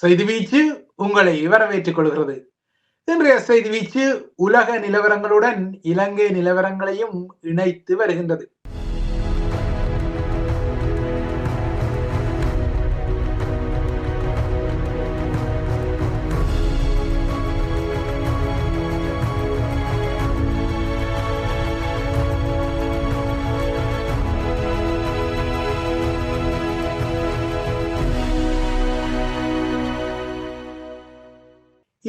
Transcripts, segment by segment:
செய்தி வீச்சு உங்களை வரவேற்றுக் கொள்கிறது. இன்றைய செய்தி வீச்சு உலக நிலவரங்களுடன் இலங்கை நிலவரங்களையும் இணைத்து வருகின்றது.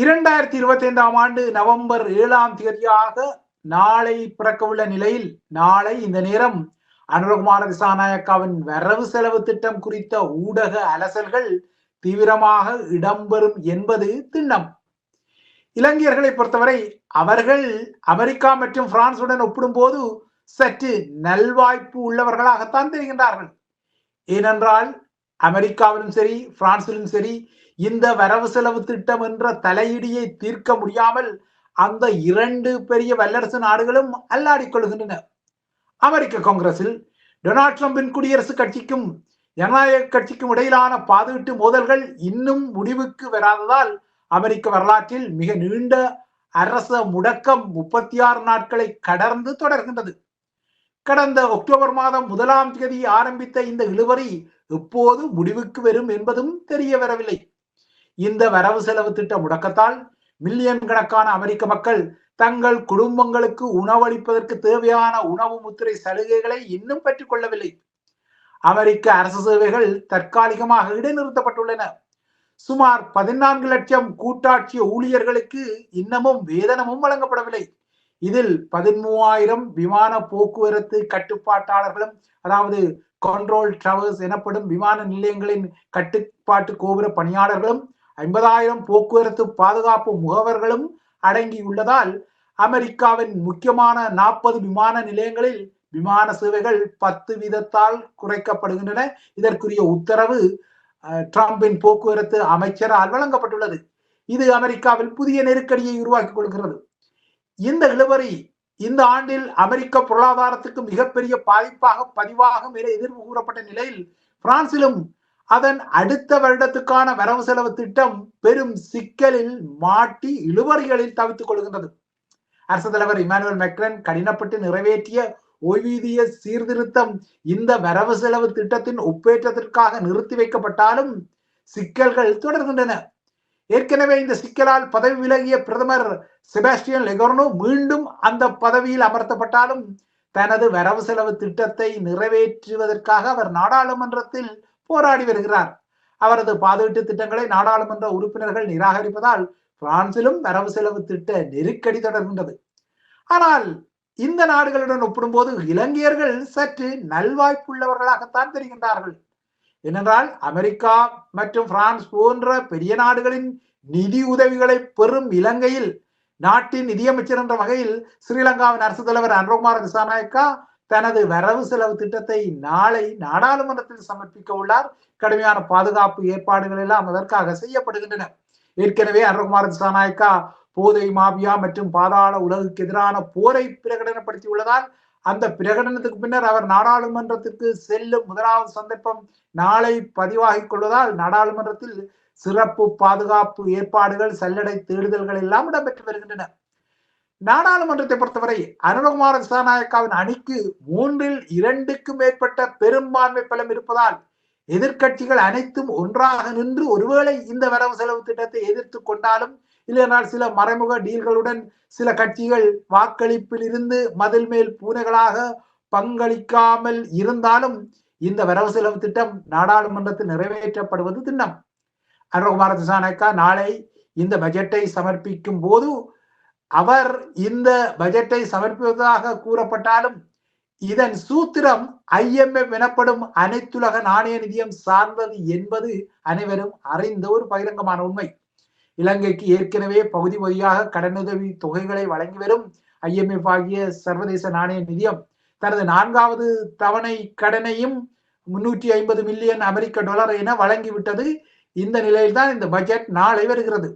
இரண்டாயிரத்தி இருபத்தி ஐந்தாம் ஆண்டு நவம்பர் ஏழாம் தேதியாக நாளை பிறக்கவுள்ள நிலையில் நாளை இந்த நேரம் அனுரகுமார திசாநாயக்காவின் வரவு செலவு திட்டம் குறித்த ஊடக அலசல்கள் தீவிரமாக இடம்பெறும் என்பது திண்ணம். இலங்கையர்களை பொறுத்தவரை அவர்கள் அமெரிக்கா மற்றும் பிரான்சுடன் ஒப்பிடும்போது சற்று நல்வாய்ப்பு உள்ளவர்களாகத்தான் தெரிகின்றார்கள். ஏனென்றால் அமெரிக்காவிலும் சரி பிரான்சிலும் சரி இந்த வரவு செலவு திட்டம் என்ற தலையீடியை தீர்க்க முடியாமல் அந்த இரண்டு பெரிய வல்லரசு நாடுகளும் அல்லாடிக்கொள்கின்றன அமெரிக்க காங்கிரஸில் டொனால்ட் ட்ரம்பின் குடியரசுக் கட்சிக்கும் ஜனநாயக கட்சிக்கும் இடையிலான பாதுகிட்டு மோதல்கள் இன்னும் முடிவுக்கு வராததால் அமெரிக்க வரலாற்றில் மிக நீண்ட அரச முடக்கம் முப்பத்தி ஆறு நாட்களை கடந்து தொடர்கின்றது. கடந்த அக்டோபர் மாதம் முதலாம் தேதி ஆரம்பித்த இந்த இழுவரி எப்போது முடிவுக்கு வரும் என்பதும் தெரிய வரவில்லை. இந்த வரவு செலவு திட்ட முடக்கத்தால் மில்லியன் கணக்கான அமெரிக்க மக்கள் தங்கள் குடும்பங்களுக்கு உணவளிப்பதற்கு தேவையான உணவு முத்திரை சலுகைகளை இன்னும் பெற்றுக் கொள்ளவில்லை அமெரிக்க அரசு சேவைகள் தற்காலிகமாக இடைநிறுத்தப்பட்டுள்ளன. சுமார் பதினான்கு லட்சம் கூட்டாட்சி ஊழியர்களுக்கு இன்னமும் வேதனமும் வழங்கப்படவில்லை. இதில் பதிமூவாயிரம் விமான போக்குவரத்து கட்டுப்பாட்டாளர்களும் அதாவது கண்ட்ரோல் டிராவல்ஸ் எனப்படும் விமான நிலையங்களின் கட்டுப்பாட்டு கோபுர பணியாளர்களும் ஐம்பதாயிரம் போக்குவரத்து பாதுகாப்பு முகவர்களும் அடங்கியுள்ளதால் அமெரிக்காவின் முக்கியமான நாற்பது விமான நிலையங்களில் விமான சேவைகள் பத்து வீதத்தால் குறைக்கப்படுகின்றன. இதற்குரிய உத்தரவு டிரம்பின் போக்குவரத்து அமைச்சரால் வழங்கப்பட்டுள்ளது. இது அமெரிக்காவில் புதிய நெருக்கடியை உருவாக்கிக் கொள்கிறது. இந்த இழுவரி இந்த ஆண்டில் அமெரிக்க பொருளாதாரத்துக்கு மிகப்பெரிய பாதிப்பாக பதிவாகும் என எதிர்வு கூறப்பட்ட நிலையில் பிரான்சிலும் அதன் அடுத்த வருடத்துக்கான வரவு செலவு திட்டம் பெரும் சிக்கலில் மாட்டி இழுவறிகளில் தவித்துக் கொள்கின்றது. அரசு தலைவர் இமானுவல் மெக்ரன் கடினப்பட்டு நிறைவேற்றிய ஓய்வூதிய சீர்திருத்தம் இந்த வரவு செலவு திட்டத்தின் ஒப்பேற்றத்திற்காக நிறுத்தி வைக்கப்பட்டாலும் சிக்கல்கள் தொடர்கின்றன. ஏற்கனவே இந்த சிக்கலால் பதவி விலகிய பிரதமர் செபாஸ்டியன் லெகோர்னோ மீண்டும் அந்த பதவியில் அமர்த்தப்பட்டாலும் தனது வரவு செலவு திட்டத்தை நிறைவேற்றுவதற்காக அவர் நாடாளுமன்றத்தில் போராடி வருகிறார். அவரது பாதுகாட்டு திட்டங்களை நாடாளுமன்ற உறுப்பினர்கள் நிராகரிப்பதால் பிரான்சிலும் வரவு செலவு திட்ட நெருக்கடி தொடர்கின்றது. ஆனால் இந்த நாடுகளுடன் ஒப்பிடும்போது இலங்கையர்கள் சற்று நல்வாய்ப்புள்ளவர்களாகத்தான் தெரிகின்றார்கள். ஏனென்றால் அமெரிக்கா மற்றும் பிரான்ஸ் போன்ற பெரிய நாடுகளின் நிதி உதவிகளை பெறும் இலங்கையில் நாட்டின் நிதியமைச்சர் என்ற வகையில் ஸ்ரீலங்காவின் அரசு தலைவர் அனுகுமார் திசாநாயக்கா தனது வரவு செலவு திட்டத்தை நாளை நாடாளுமன்றத்தில் சமர்ப்பிக்க உள்ளார். கடுமையான பாதுகாப்பு ஏற்பாடுகள் எல்லாம் அதற்காக செய்யப்படுகின்றன. ஏற்கனவே அனுகுமார் திசாநாயக்கா போதை மாபியா மற்றும் பாதாள உலகுக்கு எதிரான போரை பிரகடனப்படுத்தியுள்ளதால் அந்த பிரகடனத்துக்கு பின்னர் அவர் நாடாளுமன்றத்திற்கு செல்லும் முதலாவது சந்தர்ப்பம் நாளை பதிவாகிக் கொள்வதால் நாடாளுமன்றத்தில் சிறப்பு பாதுகாப்பு ஏற்பாடுகள் சல்லடை தேடுதல்கள் எல்லாம் இடம்பெற்று வருகின்றன. நாடாளுமன்றத்தை பொறுத்தவரை அனுரகுமார திசாநாயக்காவின் அணிக்கு மூன்றில் இரண்டுக்கும் மேற்பட்ட பெரும்பான்மை பலம் இருப்பதால் எதிர்கட்சிகள் அனைத்தும் ஒன்றாக நின்று ஒருவேளை இந்த வரவு செலவு திட்டத்தை எதிர்த்து கொண்டாலும் இல்லைனால் சில மறைமுக டீல்களுடன் சில கட்சிகள் வாக்களிப்பில் இருந்து மதில் மேல் பூனைகளாக பங்களிக்காமல் இருந்தாலும் இந்த வரவு செலவு திட்டம் நாடாளுமன்றத்தில் நிறைவேற்றப்படுவது திண்ணம். அனுகுமார திசாநாயக்கா நாளை இந்த பட்ஜெட்டை சமர்ப்பிக்கும் போது அவர் இந்த பட்ஜெட்டை சமர்ப்பிப்பதாக கூறப்பட்டாலும் இதன் சூத்திரம் ஐஎம்எஃப் எனப்படும் அனைத்துலக நாணய நிதியம் சார்ந்தது என்பது அனைவரும் அறிந்த ஒரு பகிரங்கமான உண்மை. இலங்கைக்கு ஏற்கனவே பகுதி பகுதியாக கடனுதவி தொகைகளை வழங்கி வரும் ஐஎம்எஃப் ஆகிய சர்வதேச நாணய நிதியம் தனது நான்காவது தவணை கடனையும் முன்னூற்றி ஐம்பது மில்லியன் அமெரிக்க டாலர் என வழங்கிவிட்டது. இந்த நிலையில்தான் இந்த பட்ஜெட் நாளை வருகிறது.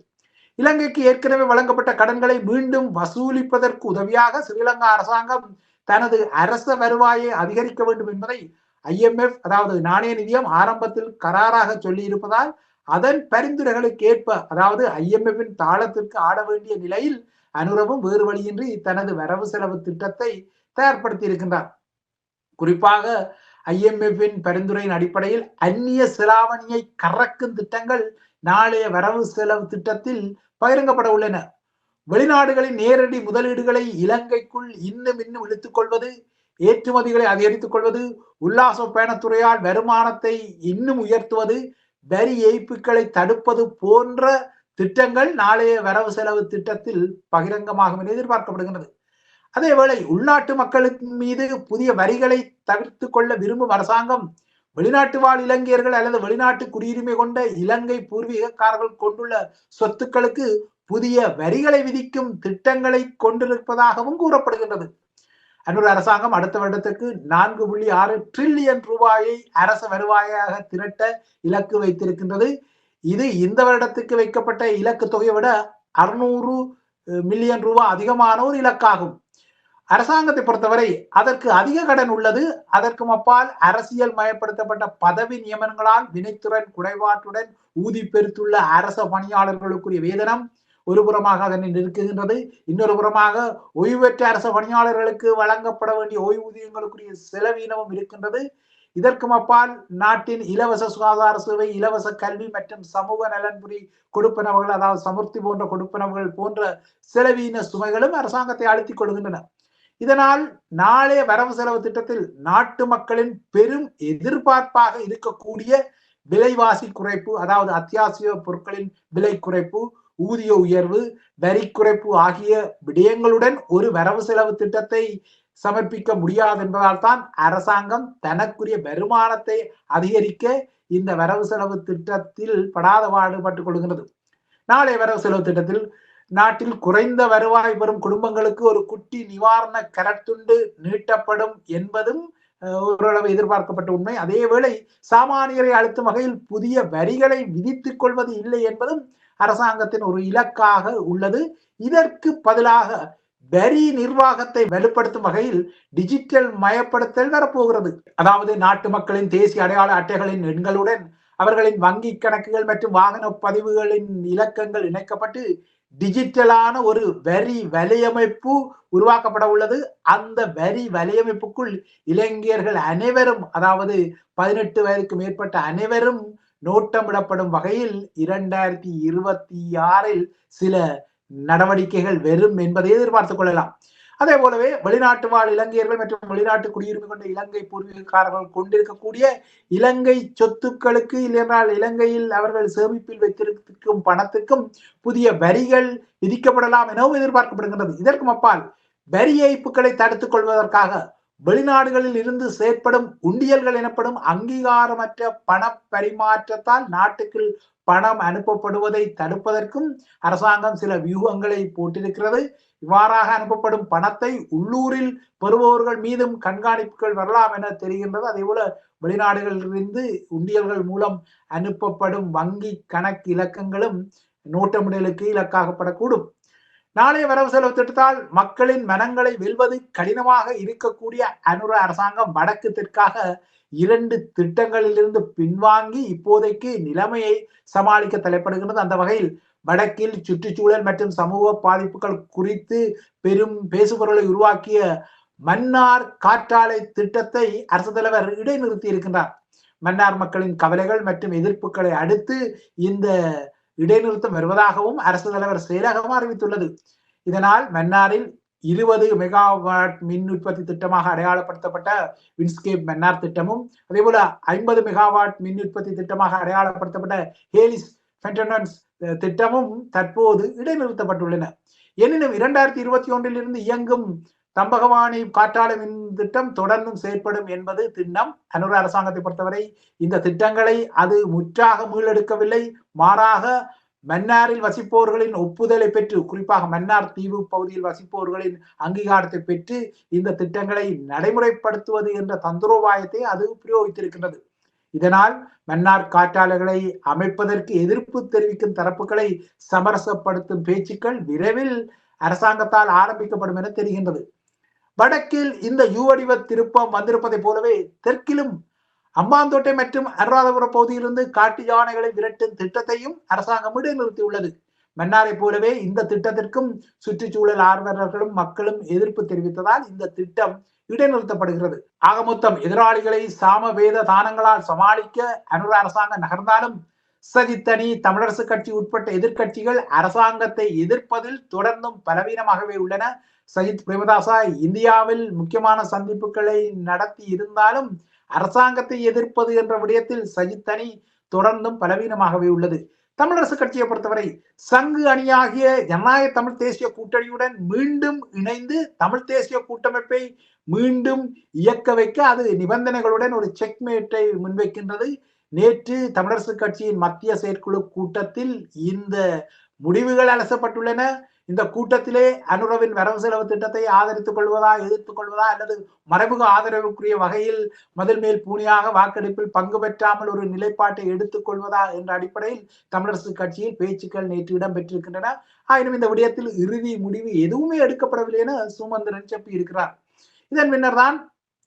இலங்கைக்கு ஏற்கனவே வழங்கப்பட்ட கடன்களை மீண்டும் வசூலிப்பதற்கு உதவியாக ஸ்ரீலங்கா அரசாங்கம் தனது அரச வருவாயை அதிகரிக்க வேண்டும் என்பதை ஐஎம்எஃப் அதாவது நாணய நிதியம் ஆரம்பத்தில் கராராக சொல்லி இருப்பதால் அதன் பரிந்துரைகளுக்கு ஏற்ப அதாவது ஐஎம்எஃபின் தாளத்திற்கு ஆட வேண்டிய நிலையில் அனுரவும் வேறு வழியின்றி தனது வரவு செலவு திட்டத்தை தயார்படுத்தி இருக்கின்றார் குறிப்பாக ஐஎம்எஃபின் பரிந்துரையின் அடிப்படையில் அந்நிய செலாவணியை கறக்கும் திட்டங்கள் நாளைய வரவு செலவு திட்டத்தில் பகிரங்கப்பட உள்ளன. வெளிநாடுகளின் நேரடி முதலீடுகளை இலங்கைக்குள் இன்னும் இன்னும் இழுத்துக் கொள்வது ஏற்றுமதிகளை அதிகரித்துக் கொள்வது உல்லாச பயணத்துறையால் வருமானத்தை இன்னும் உயர்த்துவது வரி ஏய்ப்புகளை தடுப்பது போன்ற திட்டங்கள் நாளைய வரவு செலவு திட்டத்தில் பகிரங்கமாகும் என எதிர்பார்க்கப்படுகிறது அதேவேளை உள்நாட்டு மக்களின் மீது புதிய வரிகளை தவிர்த்து கொள்ள விரும்பும் அரசாங்கம் வெளிநாட்டு வாழ் இலங்கையர்கள் அல்லது வெளிநாட்டு குடியுரிமை கொண்ட இலங்கை பூர்வீகக்காரர்கள் கொண்டுள்ள சொத்துக்களுக்கு புதிய வரிகளை விதிக்கும் திட்டங்களை கொண்டிருப்பதாகவும் கூறப்படுகின்றது. அன்னூர் அரசாங்கம் அடுத்த வருடத்துக்கு நான்கு புள்ளி ஆறு ட்ரில்லியன் ரூபாயை அரச வருவாயாக திரட்ட இலக்கு வைத்திருக்கின்றது. இது இந்த வருடத்துக்கு வைக்கப்பட்ட இலக்கு தொகையை விட அறுநூறு மில்லியன் ரூபாய் அதிகமான ஒரு இலக்காகும். அரசாங்கத்தை பொறுத்தவரை அதற்கு அதிக கடன் உள்ளது. அதற்கும் அப்பால் அரசியல் மயப்படுத்தப்பட்ட பதவி நியமனங்களால் வினைத்துறன் குறைபாட்டுடன் ஊதி பெருத்துள்ள அரச பணியாளர்களுக்குரிய வேதனம் ஒரு புறமாக அதனை நிற்குகின்றது இன்னொரு புறமாக ஓய்வு அரச பணியாளர்களுக்கு வழங்கப்பட வேண்டிய ஓய்வூதியங்களுக்குரிய செலவீனமும் இருக்கின்றது. இதற்கும் அப்பால் நாட்டின் இலவச சுகாதார சேவை இலவச கல்வி மற்றும் சமூக நலன்புரி கொடுப்பனவுகள் அதாவது சமுர்த்தி போன்ற கொடுப்பனவுகள் போன்ற செலவீன சுமைகளும் அரசாங்கத்தை அழுத்திக் கொள்கின்றன. இதனால் நாளைய வரவு செலவு திட்டத்தில் நாட்டு மக்களின் பெரும் எதிர்பார்ப்பாக இருக்கக்கூடிய விலைவாசி குறைப்பு அதாவது அத்தியாவசிய பொருட்களின் விலை குறைப்பு ஊதிய உயர்வு வரி குறைப்பு ஆகிய விடயங்களுடன் ஒரு வரவு செலவு திட்டத்தை சமர்ப்பிக்க முடியாது என்பதால் தான் அரசாங்கம் தனக்குரிய வருமானத்தை அதிகரிக்க இந்த வரவு செலவு திட்டத்தில் படாத பாடுபட்டுக் கொள்கிறது நாளைய வரவு செலவு திட்டத்தில் நாட்டில் குறைந்த வருவாய் பெறும் குடும்பங்களுக்கு ஒரு குட்டி நிவாரண கரத்துண்டு நீட்டப்படும் என்பதும் ஓரளவு எதிர்பார்க்கப்பட்ட உண்மை. அதேவேளை சாமானியரை அழுத்தும் வகையில் புதிய வரிகளை விதித்துக் கொள்வது இல்லை என்பதும் அரசாங்கத்தின் ஒரு இலக்காக உள்ளது. இதற்கு பதிலாக வரி நிர்வாகத்தை வலுப்படுத்தும் வகையில் டிஜிட்டல் மயப்படுத்தல் வரப்போகிறது. அதாவது நாட்டு மக்களின் தேசிய அடையாள அட்டைகளின் எண்களுடன் அவர்களின் வங்கி கணக்குகள் மற்றும் வாகன பதிவுகளின் இலக்கங்கள் இணைக்கப்பட்டு டிஜிட்டலான ஒரு வரி வலையமைப்பு உருவாக்கப்பட உள்ளது. அந்த வரி வலையமைப்புக்குள் இளைஞர்கள் அனைவரும் அதாவது பதினெட்டு வயதுக்கு மேற்பட்ட அனைவரும் நோட்டமிடப்படும் வகையில் இரண்டாயிரத்தி இருபத்தி ஆறில் சில நடவடிக்கைகள் வெறும் என்பதை எதிர்பார்த்துக் கொள்ளலாம். அதே போலவே வெளிநாட்டு வாழ் இலங்கையர்கள் மற்றும் வெளிநாட்டு குடியுரிமை கொண்ட இலங்கை பூர்வீகக்காரர்கள் கொண்டிருக்கக்கூடிய இலங்கை சொத்துக்களுக்கு இல்லையென்றால் இலங்கையில் அவர்கள் சேமிப்பில் வைத்திருக்கும் பணத்துக்கும் புதிய வரிகள் விதிக்கப்படலாம் எனவும் எதிர்பார்க்கப்படுகின்றது. இதற்கும் அப்பால் வரி ஏய்ப்புகளை தடுத்துக் கொள்வதற்காக வெளிநாடுகளில் இருந்து செயற்படும் உண்டியல்கள் எனப்படும் அங்கீகாரமற்ற பண பரிமாற்றத்தால் நாட்டுக்கு பணம் அனுப்பப்படுவதை தடுப்பதற்கும் அரசாங்கம் சில வியூகங்களை போட்டிருக்கிறது. இவ்வாறாக அனுப்பப்படும் பணத்தை உள்ளூரில் பெறுபவர்கள் மீதும் கண்காணிப்புகள் வரலாம் என தெரிகின்றது. அதே போல வெளிநாடுகளிலிருந்து உண்டியல்கள் மூலம் அனுப்பப்படும் வங்கி கணக்கு இலக்கங்களும் நோட்டமிடலுக்கு இலக்காகப்படக்கூடும் நாளைய வரவு செலவு திட்டத்தால் மக்களின் மனங்களை வெல்வது கடினமாக இருக்கக்கூடிய அனுர அரசாங்கம் வடக்கு தெற்காக இரண்டு திட்டங்களிலிருந்து பின்வாங்கி இப்போதைக்கு நிலைமையை சமாளிக்க தலைப்படுகின்றது. அந்த வகையில் வடக்கில் சுற்றுச்சூழல் மற்றும் சமூக பாதிப்புகள் குறித்து பெரும் பேசுபொருளை உருவாக்கிய மன்னார் காற்றாலை திட்டத்தை அரசு தலைவர் இடைநிறுத்தி இருக்கின்றார். மன்னார் மக்களின் கவலைகள் மற்றும் எதிர்ப்புகளை அடுத்து இந்த இடைநிறுத்தம் வருவதாகவும் அரசு தலைவர் செயலகம் அறிவித்துள்ளது. இதனால் மன்னாரில் இருபது மெகாவாட் மின் உற்பத்தி திட்டமாக அடையாளப்படுத்தப்பட்ட வின்ஸ்கேப் மன்னார் திட்டமும் அதே போல ஐம்பது மெகாவாட் மின் உற்பத்தி திட்டமாக அடையாளப்படுத்தப்பட்ட ஹேலிஸ் ஃபென்டனன்ஸ் திட்டமும் தற்போது இடைநிறுத்தப்பட்டுள்ளன. எனினும் இரண்டாயிரத்தி இருபத்தி ஒன்றில் இருந்து இயங்கும் தம்பகவாணி காற்றாலை மின் திட்டம் தொடர்ந்தும் செயற்படும் என்பது திண்ணம். அனுர அரசாங்கத்தை பொறுத்தவரை இந்த திட்டங்களை அது முற்றாக மீளெடுக்கவில்லை. மாறாக மன்னாரில் வசிப்பவர்களின் ஒப்புதலை பெற்று குறிப்பாக மன்னார் தீவு பகுதியில் வசிப்பவர்களின் அங்கீகாரத்தை பெற்று இந்த திட்டங்களை நடைமுறைப்படுத்துவது என்ற தந்திரோபாயத்தை அது பிரயோகித்திருக்கின்றது. இதனால் மன்னார் காற்றாளர்களை அமைப்பதற்கு எதிர்ப்பு தெரிவிக்கும் தரப்புகளை சமரசப்படுத்தும் பேச்சுக்கள் விரைவில் அரசாங்கத்தால் ஆரம்பிக்கப்படும் என தெரிகின்றது. வடக்கில் இந்த யூவடிவ திருப்பம் வந்திருப்பதை போலவே தெற்கிலும் அம்பாந்தோட்டை மற்றும் அனுராதபுரம் பகுதியிலிருந்து காட்டு யானைகளை விரட்டும் திட்டத்தையும் அரசாங்கம் இடைநிறுத்தியுள்ளது. மன்னாரை போலவே இந்த திட்டத்திற்கும் சுற்றுச்சூழல் ஆர்வலர்களும் மக்களும் எதிர்ப்பு தெரிவித்ததால் இந்த திட்டம் இடைநிறுத்தப்படுகிறது. ஆக மொத்தம் எதிராளிகளை சாம வேத தானங்களால் சமாளிக்க அனுர அரசாங்கம் நகர்ந்தாலும் சதித்தனி தமிழரசு கட்சி உட்பட்ட எதிர்கட்சிகள் அரசாங்கத்தை எதிர்ப்பதில் தொடர்ந்தும் பலவீனமாகவே உள்ளன. சஜித் பிரேமதாசா இந்தியாவில் முக்கியமான சந்திப்புகளை நடத்தி இருந்தாலும் அரசாங்கத்தை எதிர்ப்பது என்ற விடயத்தில் சஜித் அணி தொடர்ந்தும் பலவீனமாகவே உள்ளது. தமிழரசு கட்சியை பொறுத்தவரை சங்கு அணியாகிய ஜனநாயக தமிழ் தேசிய கூட்டணியுடன் மீண்டும் இணைந்து தமிழ் தேசிய கூட்டமைப்பை மீண்டும் இயக்க வைக்க அது நிபந்தனைகளுடன் ஒரு செக்மேட்டை முன்வைக்கின்றது. நேற்று தமிழரசு கட்சியின் மத்திய செயற்குழு கூட்டத்தில் இந்த முடிவுகள் அலசப்பட்டுள்ளன. இந்த கூட்டத்திலே அனுரவின் வரவு செலவு திட்டத்தை ஆதரித்துக் கொள்வதா எதிர்த்துக் கொள்வதா அல்லது மறைமுக ஆதரவுக்குரிய வகையில் மதில் மேல் பூனியாக வாக்கெடுப்பில் பங்கு பெற்றாமல் ஒரு நிலைப்பாட்டை எடுத்துக் கொள்வதா என்ற அடிப்படையில் தமிழரசு கட்சியில் பேச்சுக்கள் நேற்று இடம்பெற்றிருக்கின்றன. ஆயினும் இந்த விடயத்தில் இறுதி முடிவு எதுவுமே எடுக்கப்படவில்லை என சுமந்திரன் செப்பி இருக்கிறார் இதன் பின்னர் தான்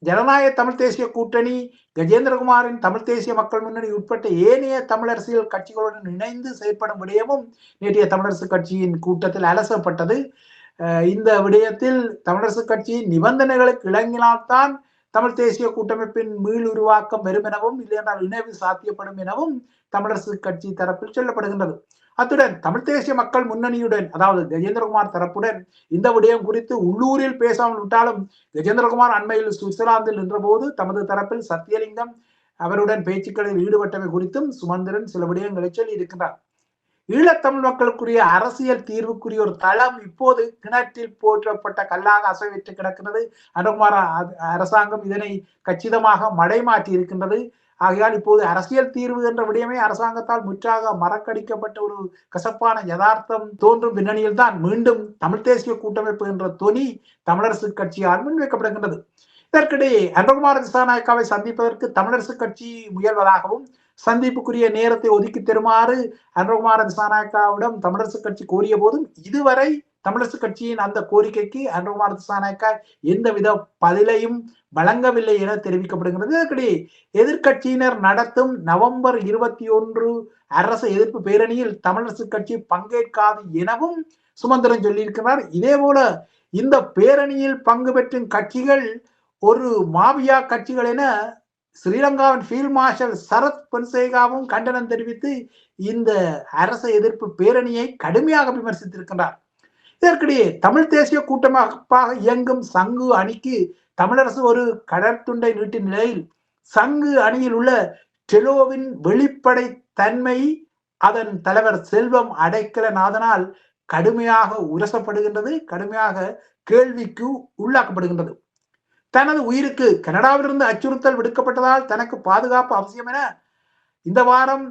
ஜனநாயக தமிழ் தேசிய கூட்டணி கஜேந்திரகுமாரின் தமிழ் தேசிய மக்கள் முன்னணி உட்பட்ட ஏனைய தமிழரசியல் கட்சிகளுடன் இணைந்து செயற்படும் விடயமும் நேற்றைய தமிழரசு கட்சியின் கூட்டத்தில் அலசப்பட்டது. இந்த விடயத்தில் தமிழரசு கட்சியின் நிபந்தனைகளுக்கு இணங்கினால்தான் தமிழ் தேசிய கூட்டமைப்பின் மீள் உருவாக்கம் வரும் எனவும் இல்லையென்றால் இணைவு சாத்தியப்படும் எனவும் தமிழரசு கட்சி தரப்பில் சொல்லப்படுகின்றது. அத்துடன் தமிழ் தேசிய மக்கள் முன்னணியுடன் அதாவது கஜேந்திரகுமார் தரப்புடன் இந்த விடயம் குறித்து உள்ளூரில் பேசாமல் விட்டாலும் கஜேந்திரகுமார் அண்மையில் சுவிட்சர்லாந்தில் நின்றபோது தமது தரப்பில் சத்தியலிங்கம் அவருடன் பேச்சுக்களில் ஈடுபட்டவை குறித்தும் சுமந்திரன் சில விடயங்களை சொல்லி இருக்கின்றார் ஈழத்தமிழ் மக்களுக்குரிய அரசியல் தீர்வுக்குரிய ஒரு தளம் இப்போது கிணற்றில் போற்றப்பட்ட கல்லாக அசைவிட்டு கிடக்கிறது. அனுகுமார அரசாங்கம் இதனை கச்சிதமாக மடைமாற்றி இருக்கின்றது. ஆகையால் இப்போது அரசியல் தீர்வு என்ற விடயமே அரசாங்கத்தால் முற்றாக மறக்கடிக்கப்பட்ட ஒரு கசப்பான யதார்த்தம் தோன்றும் பின்னணியில் தான் மீண்டும் தமிழ் தேசிய கூட்டமைப்பு என்ற தொனி தமிழரசு கட்சியால் முன்வைக்கப்படுகின்றது. இதற்கிடையே அன்பகுமார் திசாநாயக்காவை சந்திப்பதற்கு தமிழரசு கட்சி முயல்வதாகவும் சந்திப்புக்குரிய நேரத்தை ஒதுக்கி தருமாறு அன்பகுமார திசாநாயக்காவிடம் தமிழரசு கட்சி கோரிய போதும் இதுவரை தமிழரசு கட்சியின் அந்த கோரிக்கைக்கு அன்பகுமார் திசாநாயக்கா எந்தவித பதிலையும் வழங்கவில்லை என தெரிவிக்கப்படுகிறது. இதற்கிடையே எதிர்கட்சியினர் நடத்தும் நவம்பர் இருபத்தி ஒன்று அரசு எதிர்ப்பு பேரணியில் தமிழரசு கட்சி பங்கேற்காது எனவும் சுமந்திரன் சொல்லியிருக்கிறார். இதே போல இந்த பேரணியில் பங்கு பெற்றும் கட்சிகள் ஒரு மாவியா கட்சிகள் என ஸ்ரீலங்காவின் ஃபீல்ட் மார்ஷல் சரத் பொன்சேகாவும் கண்டனம் தெரிவித்து இந்த அரசு எதிர்ப்பு பேரணியை கடுமையாக விமர்சித்திருக்கின்றார். இதற்கிடையே தமிழ் தேசிய கூட்டமாக இயங்கும் சங்கு அணிக்கு தமிழரசு ஒரு கடற்துண்டை நீட்டின் நிலையில் சங்கு அணியில் உள்ள டெலோவின் வெளிப்படை தன்மை அதன் தலைவர் செல்வம் அடைக்கலநாதனால் கடுமையாக உரசப்படுகின்றது கடுமையாக கேள்விக்கு உள்ளாக்கப்படுகின்றது. தனது உயிருக்கு கனடாவிலிருந்து அச்சுறுத்தல் விடுக்கப்பட்டதால் தனக்கு பாதுகாப்பு அவசியம் என இந்த வாரம்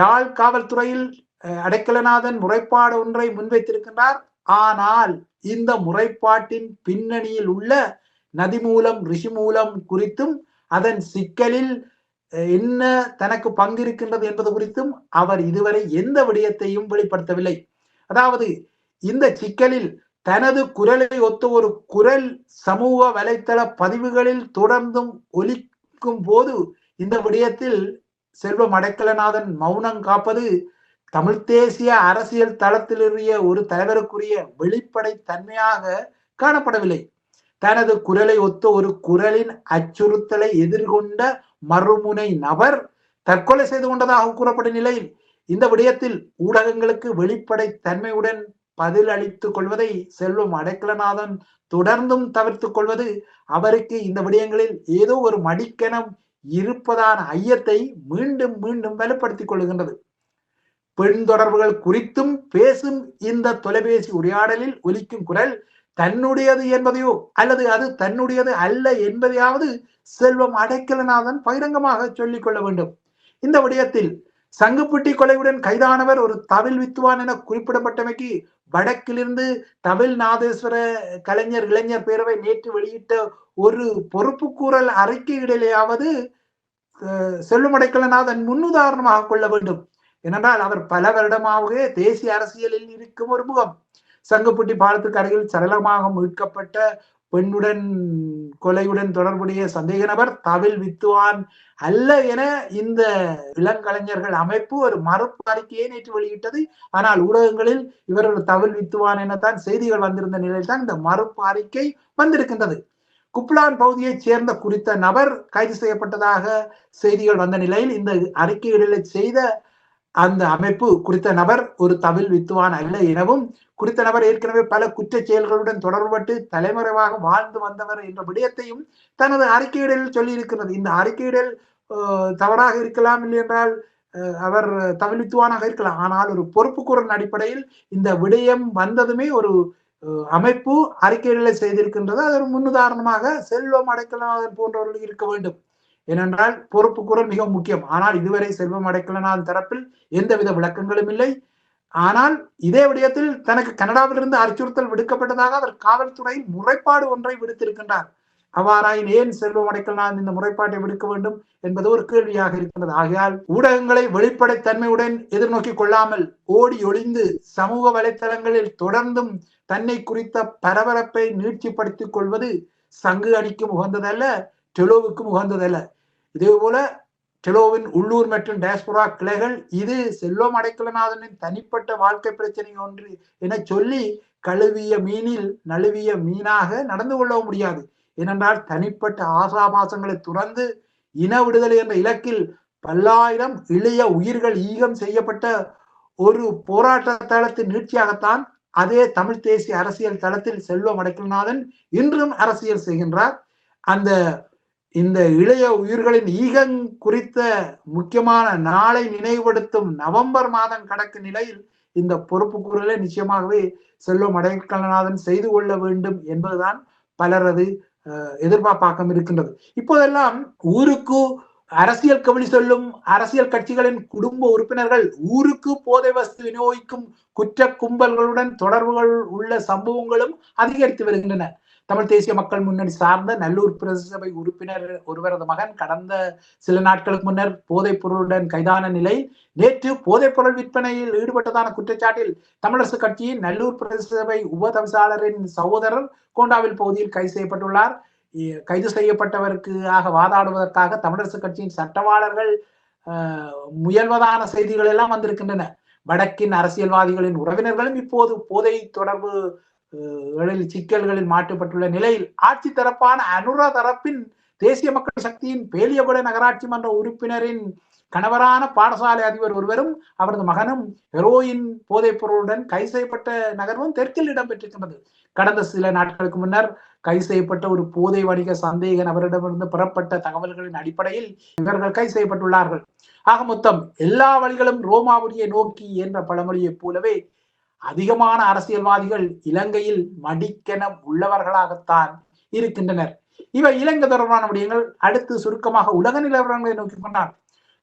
யாழ் காவல்துறையில் அடைக்கலநாதன் முறைப்பாடு ஒன்றை முன்வைத்திருக்கின்றார். ஆனால் இந்த முறைப்பாட்டின் பின்னணியில் உள்ள நதி மூலம் ரிஷி மூலம் குறித்தும் அதன் சிக்கலில் என்ன தனக்கு பங்கு இருக்கின்றது என்பது குறித்தும் அவர் இதுவரை எந்த விடயத்தையும் வெளிப்படுத்தவில்லை. அதாவது இந்த சிக்கலில் தனது குரலை ஒத்த ஒரு குரல் சமூக வலைத்தள பதிவுகளில் தொடர்ந்தும் ஒலிக்கும் போது இந்த விடயத்தில் செல்வம் அடைக்கலநாதன் மௌனம் காப்பது தமிழ் தேசிய அரசியல் தளத்திலுரிய ஒரு தலைவருக்குரிய வெளிப்படை தன்மையாக காணப்படவில்லை. தனது குரலை ஒத்த ஒரு குரலின் அச்சுறுத்தலை எதிர்கொண்ட மறுமுனை நபர் தற்கொலை செய்து கொண்டதாக கூறப்படும் நிலையில் இந்த விடயத்தில் ஊடகங்களுக்கு வெளிப்படை தன்மையுடன் பதில் அளித்துக் கொள்வதை செல்வம் அடைக்கலநாதன் தொடர்ந்தும் தவிர்த்துக் கொள்வது அவருக்கு இந்த விடயங்களில் ஏதோ ஒரு மடிக்கணம் இருப்பதான ஐயத்தை மீண்டும் மீண்டும் வலுப்படுத்திக் கொள்கின்றது. பெண் தொடர்புகள் குறித்தும் பேசும் இந்த தொலைபேசி உரையாடலில் ஒலிக்கும் குரல் தன்னுடையது என்பதையோ அல்லது அது தன்னுடையது அல்ல என்பதையாவது செல்வம் அடைக்கலநாதன் பகிரங்கமாக சொல்லிக் கொள்ள வேண்டும். இந்த விடயத்தில் சங்குப்பட்டி கொலையுடன் கைதானவர் ஒரு தவில் வித்துவான் என குறிப்பிடப்பட்டமைக்கு வடக்கிலிருந்து தமிழ் நாதேஸ்வர கலைஞர் இளைஞர் பேரவை நேற்று வெளியிட்ட ஒரு பொறுப்பு கூறல் அறிக்கையிடலையாவது செல்வம் அடைக்கலநாதன் முன்னுதாரணமாக கொள்ள வேண்டும். ஏனென்றால் அவர் பல வருடமாகவே தேசிய அரசியலில் இருக்கும் ஒரு முகம். சங்குப்பட்டி பாலத்துக்கு அருகில் சரளமாக மீட்கப்பட்ட பெண்ணுடன் கொலையுடன் தொடர்புடைய சந்தேக நபர் தவில் வித்துவான் அல்ல என இந்த இளங்கலைஞர்கள் அமைப்பு ஒரு மறுப்பு அறிக்கையை நேற்று வெளியிட்டது. ஆனால் ஊடகங்களில் இவர் ஒரு தவில் வித்துவான் எனத்தான் செய்திகள் வந்திருந்த நிலையில் தான் இந்த மறுப்பு அறிக்கை வந்திருக்கின்றது. குப்லான் பகுதியைச் சேர்ந்த குறித்த நபர் கைது செய்யப்பட்டதாக செய்திகள் வந்த நிலையில் இந்த அறிக்கையிடலை செய்த அந்த அமைப்பு குறித்த நபர் ஒரு தமிழ் வித்துவான் அல்ல எனவும் குறித்த நபர் ஏற்கனவே பல குற்ற செயல்களுடன் தொடர்பட்டு தலைமறைவாக வாழ்ந்து வந்தவர் என்ற விடயத்தையும் தனது அறிக்கையிடலில் சொல்லியிருக்கிறது. இந்த அறிக்கையிடல் தவறாக இருக்கலாம் இல்லை என்றால் அவர் தமிழ் வித்துவானாக இருக்கலாம். ஆனால் ஒரு பொறுப்புக்கூறன் அடிப்படையில் இந்த விடயம் வந்ததுமே ஒரு அமைப்பு அறிக்கைகளை செய்திருக்கின்றது. அது ஒரு முன்னுதாரணமாக செல்வம் அடைக்கலாம் போன்றவர்கள் இருக்க வேண்டும். ஏனென்றால் பொறுப்பு குரல் மிக முக்கியம். ஆனால் இதுவரை செல்வம் அடைக்கலனால் தரப்பில் எந்தவித விளக்கங்களும் இல்லை. ஆனால் இதே விடயத்தில் தனக்கு கனடாவிலிருந்து அச்சுறுத்தல் விடுக்கப்பட்டதாக அவர் காவல்துறை முறைப்பாடு ஒன்றை விடுத்திருக்கின்றார். அவ்வாறாயின் ஏன் செல்வம் அடைக்கலான் இந்த முறைப்பாட்டை விடுக்க வேண்டும் என்பது ஒரு கேள்வியாக இருக்கின்றது. ஆகையால் ஊடகங்களை வெளிப்படைத்தன்மையுடன் எதிர்நோக்கி கொள்ளாமல் ஓடி ஒளிந்து சமூக வலைத்தளங்களில் தொடர்ந்தும் தன்னை குறித்த பரபரப்பை நீட்சிப்படுத்திக் கொள்வது சங்கு அடிக்கும் உகந்ததல்ல. டெலோவுக்கும் உகந்ததல்ல இதே போல டெலோவின் உள்ளூர் மற்றும் டேஸ்புரா கிளைகள் இது செல்வம் அடைக்கலநாதனின் தனிப்பட்ட வாழ்க்கை பிரச்சனை ஒன்று என சொல்லி கழுவிய மீனில் நழுவிய மீனாக நடந்து கொள்ள முடியாது. ஏனென்றால் தனிப்பட்ட ஆசாபாசங்களை துறந்து இன விடுதலை என்ற இலக்கில் பல்லாயிரம் இளைய உயிர்கள் ஈகம் செய்யப்பட்ட ஒரு போராட்ட தளத்தின் நீட்சியாகத்தான் அதே தமிழ் தேசிய அரசியல் தளத்தில் செல்வம் அடைக்கலநாதன் இன்றும் அரசியல் செய்கின்றார். அந்த இந்த இளைய உயிர்களின் ஈகங் குறித்த முக்கியமான நாளை நினைவுபடுத்தும் நவம்பர் மாதம் கடக்கு நிலையில் இந்த பொறுப்பு குரலை நிச்சயமாகவே செல்வம் அடைக்கலநாதன் செய்து கொள்ள வேண்டும் என்பதுதான் பலரது எதிர்பார்ப்பாக்கம் இருக்கின்றது. இப்போதெல்லாம் ஊருக்கு அரசியல் கவிழி சொல்லும் அரசியல் கட்சிகளின் குடும்ப உறுப்பினர்கள் ஊருக்கு போதை வஸ்து விநியோகிக்கும் குற்ற கும்பல்களுடன் தொடர்புகள் உள்ள சம்பவங்களும் அதிகரித்து வருகின்றன. தமிழ் தேசிய மக்கள் முன்னணி சார்ந்த நல்லூர் பிரதிசபை உறுப்பினர் ஒருவரது மகன் கடந்த சில நாட்களுக்கு முன்னர் போதைப் பொருளுடன் கைதான நிலை. நேற்று போதைப் பொருள் விற்பனையில் ஈடுபட்டதான குற்றச்சாட்டில் தமிழரசு கட்சியின் நல்லூர் பிரதிசபை சபை உப தவிசாளரின் சகோதரர் கோண்டாவில் பகுதியில் கைது செய்யப்பட்டுள்ளார். கைது செய்யப்பட்டவருக்கு ஆக வாதாடுவதற்காக தமிழரசு கட்சியின் சட்டவாளர்கள் முயல்வதான செய்திகள் எல்லாம் வந்திருக்கின்றன. வடக்கின் அரசியல்வாதிகளின் உறவினர்களும் இப்போது போதை தொடர்பு சிக்கல்களில் மாற்றப்பட்டுள்ள நிலையில் ஆட்சி தரப்பான அனுரா தரப்பின் தேசிய மக்கள் சக்தியின் பேலியகுட நகராட்சி மன்ற உறுப்பினரின் கணவரான பாடசாலை அதிபர் ஒருவரும் அவரது மகனும் ஹெரோயின் போதைப் பொருளுடன் கைது செய்யப்பட்ட நகர்வும் தெற்கில் இடம்பெற்றிருக்கின்றது. கடந்த சில நாட்களுக்கு முன்னர் கைது செய்யப்பட்ட ஒரு போதை வணிக சந்தேக நபரிடமிருந்து பெறப்பட்ட தகவல்களின் அடிப்படையில் இவர்கள் கைது செய்யப்பட்டுள்ளார்கள். ஆக மொத்தம் எல்லா வழிகளும் ரோமாபுரியை நோக்கி என்ற பழமொழியைப் போலவே அதிகமான அரசியல்வாதிகள் இலங்கையில் மடிக்கென உள்ளவர்களாகத்தான் இருக்கின்றனர். இவை இலங்கை தொடர்பான விடயங்கள் அடுத்து சுருக்கமாக உலக நிலவரங்களை நோக்கி கொண்டார்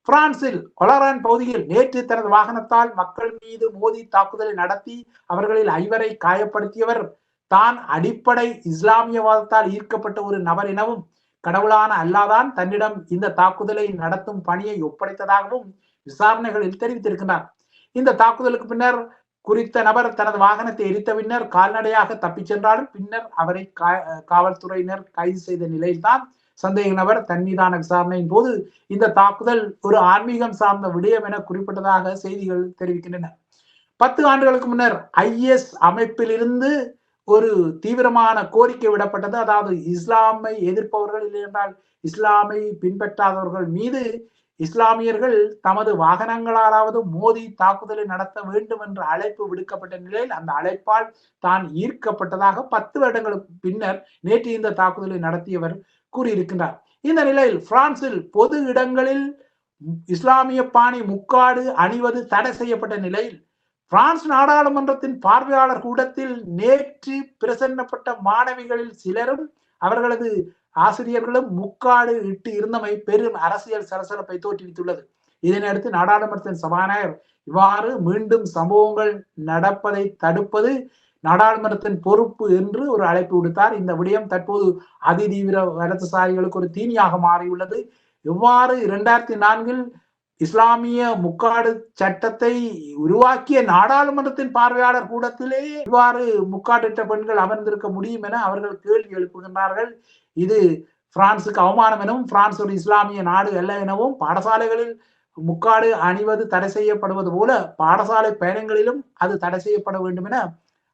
பிரான்சில் கொலரான் பகுதியில் நேற்று தனது வாகனத்தால் மக்கள் மீது மோதி தாக்குதலை நடத்தி அவர்களில் ஐவரை காயப்படுத்தியவர். தான் அடிப்படை இஸ்லாமியவாதத்தால் ஈர்க்கப்பட்ட ஒரு நபர் எனவும் கடவுளான அல்லாதான் தன்னிடம் இந்த தாக்குதலை நடத்தும் பணியை ஒப்படைத்ததாகவும் விசாரணைகளில் தெரிவித்திருக்கிறார் இந்த தாக்குதலுக்கு பின்னர் குறித்த நபர் தனது வாகனத்தை எரித்த பின்னர் கால்நடையாக தப்பிச் சென்றாலும் பின்னர் அவரை காவல்துறையினர் கைது செய்த நிலையில்தான் சந்தேக நபர் தன் மீதான விசாரணையின் போது இந்த தாக்குதல் ஒரு ஆன்மீகம் சார்ந்த விடயம் என குறிப்பிட்டதாக செய்திகள் தெரிவிக்கின்றன. பத்து ஆண்டுகளுக்கு முன்னர் ஐஎஸ் அமைப்பிலிருந்து ஒரு தீவிரமான கோரிக்கை விடப்பட்டது. அதாவது இஸ்லாமை எதிர்ப்பவர்கள் இல்லை என்றால் இஸ்லாமை பின்பற்றாதவர்கள் மீது இஸ்லாமியர்கள் தமது வாகனங்களாலாவது மோதி தாக்குதலை நடத்த வேண்டும் என்ற அழைப்பு விடுக்கப்பட்ட நிலையில் அந்த அழைப்பால் தான் ஈர்க்கப்பட்டதாக பத்து வருடங்களுக்கு பின்னர் நேற்று இந்த தாக்குதலை நடத்தியவர் கூறியிருக்கின்றார். இந்த நிலையில் பிரான்சில் பொது இடங்களில் இஸ்லாமிய பாணி முக்காடு அணிவது தடை செய்யப்பட்ட நிலையில் பிரான்ஸ் நாடாளுமன்றத்தின் பார்வையாளர் கூடத்தில் நேற்று பிரசன்னப்பட்ட மாணவிகளில் சிலரும் அவர்களது ஆசிரியர்களும் முக்காடு இட்டு இருந்தமை பெரும் அரசியல் சலசலப்பை தோற்றுவித்துள்ளது இதனையடுத்து நாடாளுமன்றத்தின் சபாநாயகர் இவ்வாறு மீண்டும் சம்பவங்கள் நடப்பதை தடுப்பது நாடாளுமன்றத்தின் பொறுப்பு என்று ஒரு அழைப்பு விடுத்தார். இந்த விடயம் தற்போது அதிதீவிர வலதுசாரிகளுக்கு ஒரு தீனியாக மாறியுள்ளது. எவ்வாறு இரண்டாயிரத்தி நான்கில் இஸ்லாமிய முக்காடு சட்டத்தை உருவாக்கிய நாடாளுமன்றத்தின் பார்வையாளர் கூடத்திலே இவ்வாறு முக்காடிட்ட பெண்கள் அமர்ந்திருக்க முடியும் என அவர்கள் கேள்வி எழுப்புகின்றார்கள். இது பிரான்சுக்கு அவமானம் எனவும் பிரான்ஸ் ஒரு இஸ்லாமிய நாடு அல்ல எனவும் பாடசாலைகளில் முக்காடு அணிவது தடை செய்யப்படுவது போல பாடசாலை பயணங்களிலும் அது தடை செய்யப்பட வேண்டும் என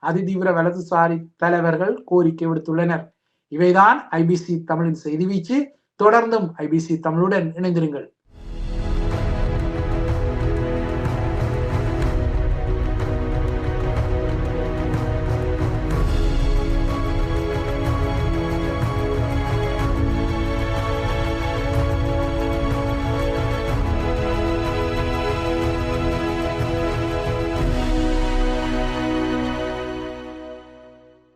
அதிதீவிர வலதுசாரி தலைவர்கள் கோரிக்கை விடுத்துள்ளனர். இவைதான் ஐபிசி தமிழின் செய்தி வீச்சு. தொடர்ந்தும் ஐபிசி தமிழுடன் இணைந்திருங்கள்.